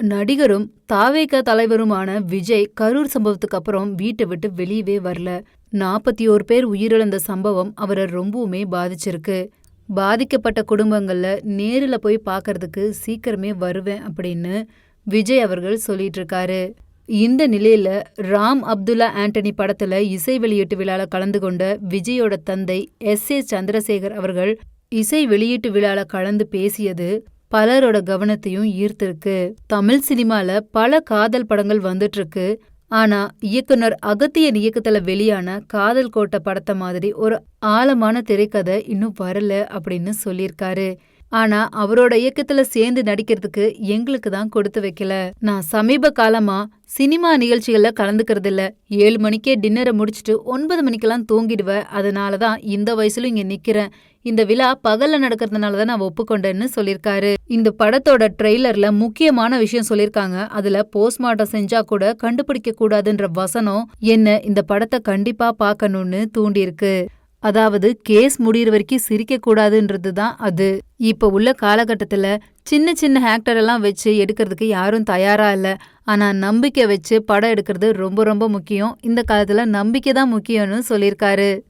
நடிகரும் தாவேக தலைவருமான விஜய் கரூர் சம்பவத்துக்கு அப்புறம் வீட்டை விட்டு வெளியவே வரல. நாற்பத்தி ஓரு பேர் உயிரிழந்த சம்பவம் அவரை ரொம்பவுமே பாதிச்சிருக்கு. பாதிக்கப்பட்ட குடும்பங்கள்ல நேரில் போய் பார்க்கறதுக்கு சீக்கிரமே வருவேன் அப்படின்னு விஜய் அவர்கள் சொல்லிட்டு இருக்காரு இந்த நிலையில ராம் அப்துல்லா ஆண்டனி படத்துல இசை வெளியீட்டு விழால கலந்து கொண்ட விஜயோட தந்தை எஸ் ஏ சந்திரசேகர் அவர்கள் இசை வெளியீட்டு விழால கலந்து பேசியது பலரோட கவனத்தையும் ஈர்த்திருக்கு. தமிழ் சினிமால பல காதல் படங்கள் வந்துட்டு இருக்கு ஆனா இயக்குனர் அகத்தியன் இயக்கத்துல வெளியான காதல் கோட்டை படத்தை மாதிரி ஒரு ஆழமான திரைக்கதை இன்னும் வரல அப்படின்னு சொல்லியிருக்காரு. ஆனா அவரோட இயக்கத்துல சேர்ந்து நடிக்கிறதுக்கு எங்களுக்கு தான் கொடுத்து வைக்கல. நான் சமீப காலமா சினிமா நிகழ்ச்சிகள்ல கலந்துக்கிறது இல்ல ஏழு மணிக்கே டின்னரை முடிச்சுட்டு ஒன்பது மணிக்கெல்லாம் தூங்கிடுவேன். அதனால தான் இந்த வயசுல இங்க நிக்கிறேன். இந்த விழா பகல்ல நடக்கிறதுனால தான் நான் ஒப்புக்கொண்டேன்னு சொல்லியிருக்காரு. இந்த படத்தோட ட்ரெய்லர்ல முக்கியமான விஷயம் சொல்லியிருக்காங்க. அதுல போஸ்ட்மார்ட்டம் செஞ்சா கூட கண்டுபிடிக்க கூடாதுன்ற வசனம் என்ன இந்த படத்தை கண்டிப்பா பார்க்கணும்னு தூண்டியிருக்கு. அதாவது கேஸ் முடியிற வரைக்கும் சிரிக்க கூடாதுன்றது தான் அது. இப்ப உள்ள காலகட்டத்துல சின்ன சின்ன ஆக்டர் எல்லாம் வச்சு எடுக்கிறதுக்கு யாரும் தயாரா இல்ல. ஆனா நம்பிக்கை வச்சு படம் எடுக்கிறது ரொம்ப ரொம்ப முக்கியம். இந்த காலத்துல நம்பிக்கை தான் முக்கியம்னு சொல்லியிருக்காரு.